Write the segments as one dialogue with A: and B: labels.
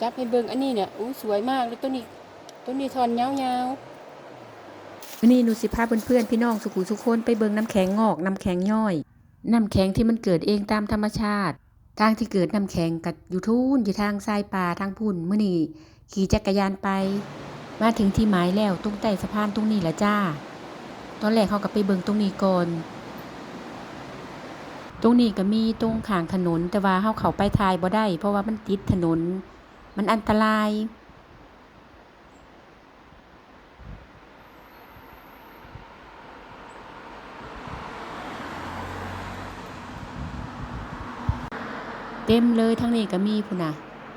A: จับให้เบิ่งอันนี้เนี่ยอู้สวยมากเลยตัวนี้ตัวนี้ทอนยาว
B: วันนี้หนูสิพาเพื่อนๆพี่น้องสุขุสุขคนไปเบิ่งน้ำแข็งงอกน้ำแข็งย่อย น้ำแข็งที่มันเกิดเองตามธรรมชาติทางที่เกิดน้ำแข็งกัดอยู่ทูนอยู่ทางทรายป่าทางพุ่นมื้อนี้ขี่จักรยานไป มาถึงที่หมายแล้วตรงใต้สะพานตรงนี้แหละจ้า ตอนแรกเขาก็ไปเบิ่งตรงนี้ก่อนตรงนี้ก็มีตรงขางถนนแต่ว่าเฮาเข้าไปทายบ่ได้ เพราะว่ามันติดถนน มันอันตราย เต็มเลยทั้งนี้ก็มีพุ่นนะ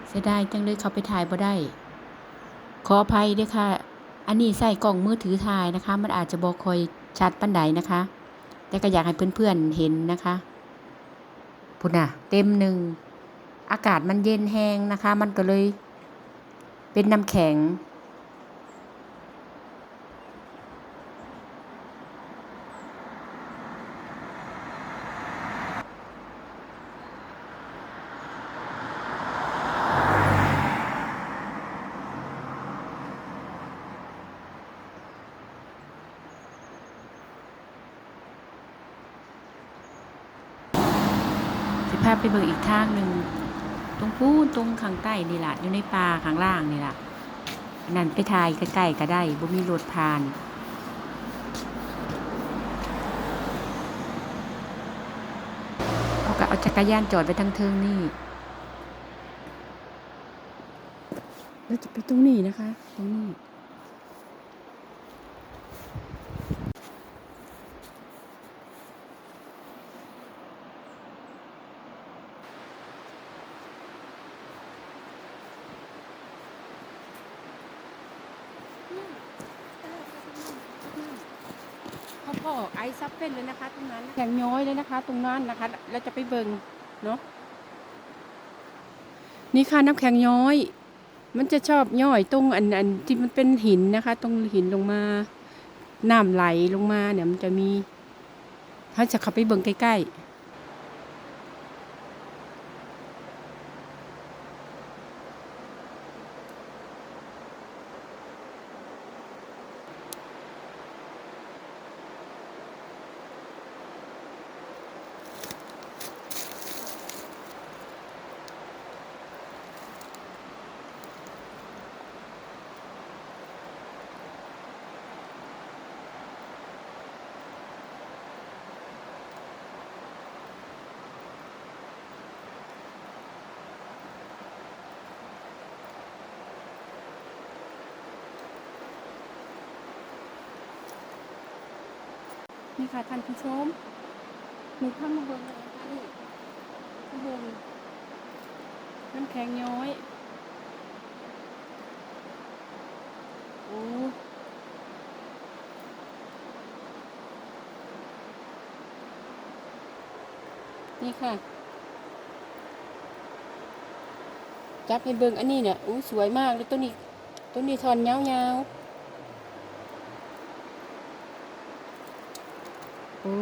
B: เสียดายจังเลยเขาไปถ่ายบ่ได้ ขออภัยด้วยค่ะ อันนี้ใส่กล้องมือถือถ่ายนะคะ มันอาจจะบ่ค่อยชัดปานใดนะคะ แต่ก็อยากให้เพื่อนๆเห็นนะคะ พุ่นนะเต็มหนึ่ง อากาศมันเย็นแห้งนะคะ มันก็เลยเป็นน้ำแข็ง สิพาไปเบิ่งอีกทางหนึ่ง ตรงพูนตรงข้างใต้นี่ล่ะอยู่ในป่าข้างล่างนี่ล่ะนั่นไปถ่ายใกล้ๆก็ได้บ่มีรถผ่านเอาก็เอาจักรยานจอดไปทางเทิงนี่
A: เราจะไปตรงนี้นะคะ ตรงนี้ ขาพ่อไอซับเป็นเลยนะคะ ตรงนั้นแข็งย้อยเลยนะคะ ตรงนั้นนะคะ เราจะไปเบิงเนาะนี่ค่ะน้ำแข็งย้อย มันจะชอบย่อยตรงอันอันที่มันเป็นหินนะคะ ตรงหินลงมาน้ำไหลลงมาเนี่ยมันจะมีถ้าจะขับไปเบิ่งใกล้ๆ นี่ค่ะท่านผู้ชมหนูข้ามมาเบิ่งอะนี่ข้างบนน้ำแข็งย้อยโอ้นี่ค่ะ จับให้เบิ่งอันนี้เนี่ยอู้สวยมากเลยตัวนี้ตัวนี้ทอนยาวๆ โอ้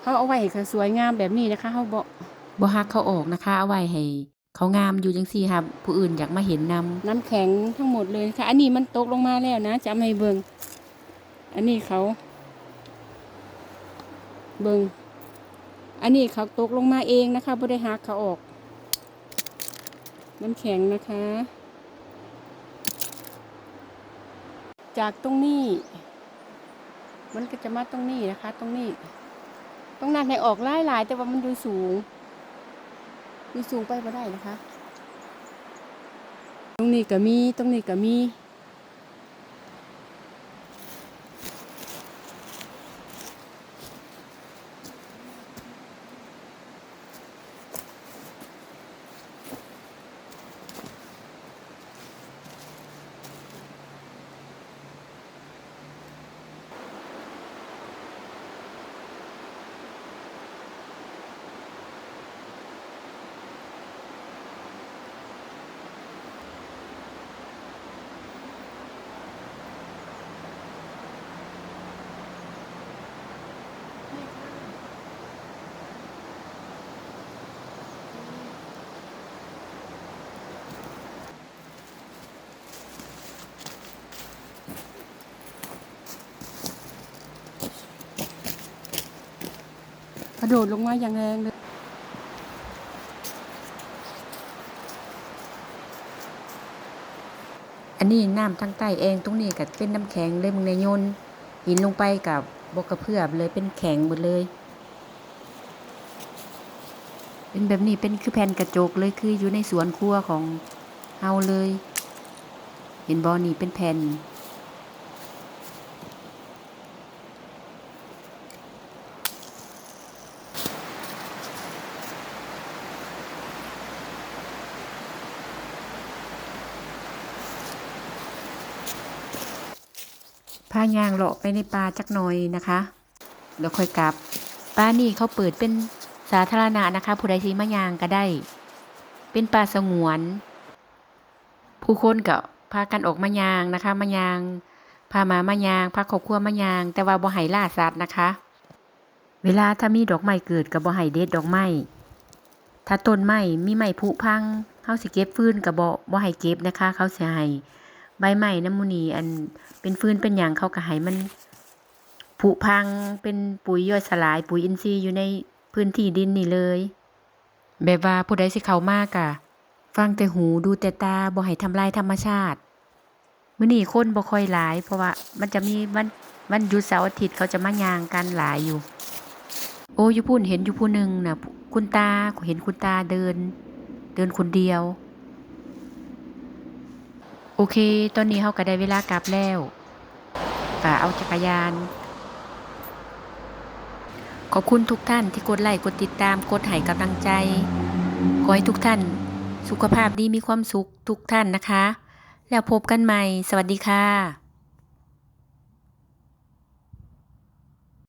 A: เขาเอาไว้ให้เขาสวยงามแบบนี้นะคะเขาบอก
B: บ่ฮักเขาออกนะคะ เอาไว้ให้เขางามอยู่จังซี่ครับผู้อื่นอยากมาเห็นนำ
A: น้ำแข็งทั้งหมดเลยค่ะ อันนี้มันตกลงมาแล้วนะจะไม่เบิงอันนี้เขา เบิงอันนี้เขาตกลงมาเองนะคะไม่ได้หักเขาออก น้ำแข็งนะคะ จากตรงนี้ มันก็จะมาตรงนี้นะคะ ตรงนี้ ตรงนั้นให้ออกไล่หลายแต่ว่ามันดูสูง ดูสูงไปไม่ได้นะคะ ตรงนี้ก็มี ตรงนี้ก็มี ระโดดลงมาอย่างแรงเลย
B: อันนี้น้ำทั้งใต้เองตรงนี้ก็เป็นน้ำแข็งเลยมึงในยนหินลงไปกับบกกระเพื่อมเลยเป็นแข็งหมดเลย เป็นแบบนี้เป็นคือแผ่นกระจกเลยคืออยู่ในสวนครัวของเฮาเลย เห็นบอนี่เป็นแผ่น พายางเลาะไปในป่าจักหน่อยนะคะแล้วค่อยกลับป่านี่เขาเปิดเป็นสาธารณะนะคะ ผู้ใดที่มายางก็ได้ เป็นป่าสงวน ผู้คนก็พากันออกมายางนะคะมายางพามามายางพาครอบครัวมายาง แต่ว่าบ่ให้ล่าสัตว์นะคะ เวลาถ้ามีดอกไม้เกิดกับบ่ให้เด็ดดอกไม้ถ้าต้นไม้มีไม้ผุพังเฮาสิเก็บฟืนกับบ่บ่ให้เก็บนะคะ เขาสิให้ ใบไม้น้ำมูนีอันเป็นฟืนเป็นหยังเขาก็ให้มันผุพังเป็นปุ๋ยย่อยสลายปุ๋ยอินทรีย์อยู่ในพื้นที่ดินนี่เลย แบบว่าผู้ใดสิเขามากอะฟังแต่หูดูแต่ตาบ่ให้ทำลายธรรมชาติมื้อนี้คนบ่ค่อยหลาย เพราะว่ามันจะมีวันวันหยุดเสาร์อาทิตย์เขาจะมายางกันหลายอยู่ โอ้ยู่พุ่นเห็นอยู่ผู้หนึ่งน่ะคุณตาเห็นคุณตาเดิน เดินคนเดียว โอเค ตอนนี้เขาก็ได้เวลากลับแล้วก็เอาจักรยาน ขอบคุณทุกท่านที่กดไลค์ กดติดตาม กดให้กำลังใจ ขอให้ทุกท่าน สุขภาพดีมีความสุขทุกท่านนะคะ แล้วพบกันใหม่ สวัสดีค่ะ